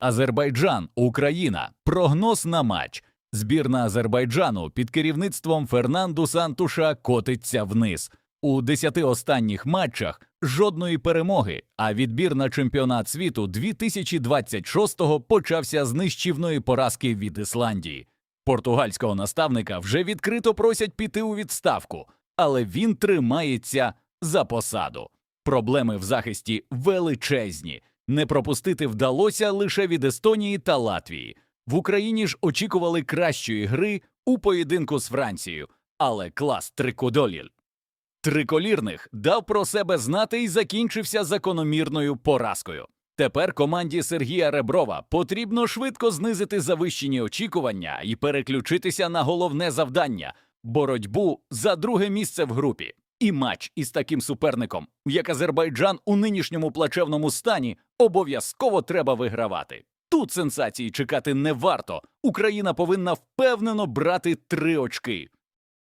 Азербайджан, Україна. Прогноз на матч. Збірна Азербайджану під керівництвом Фернанду Сантуша котиться вниз. У десяти останніх матчах жодної перемоги, а відбір на чемпіонат світу 2026-го почався з нищівної поразки від Ісландії. Португальського наставника вже відкрито просять піти у відставку, але він тримається за посаду. Проблеми в захисті величезні. Не пропустити вдалося лише від Естонії та Латвії. В Україні ж очікували кращої гри у поєдинку з Францією, але клас трикодоліль. Триколірних дав про себе знати і закінчився закономірною поразкою. Тепер команді Сергія Реброва потрібно швидко знизити завищені очікування і переключитися на головне завдання боротьбу за друге місце в групі. І матч із таким суперником, як Азербайджан у нинішньому плачевному стані, обов'язково треба вигравати. Тут сенсації чекати не варто. Україна повинна впевнено брати три очки.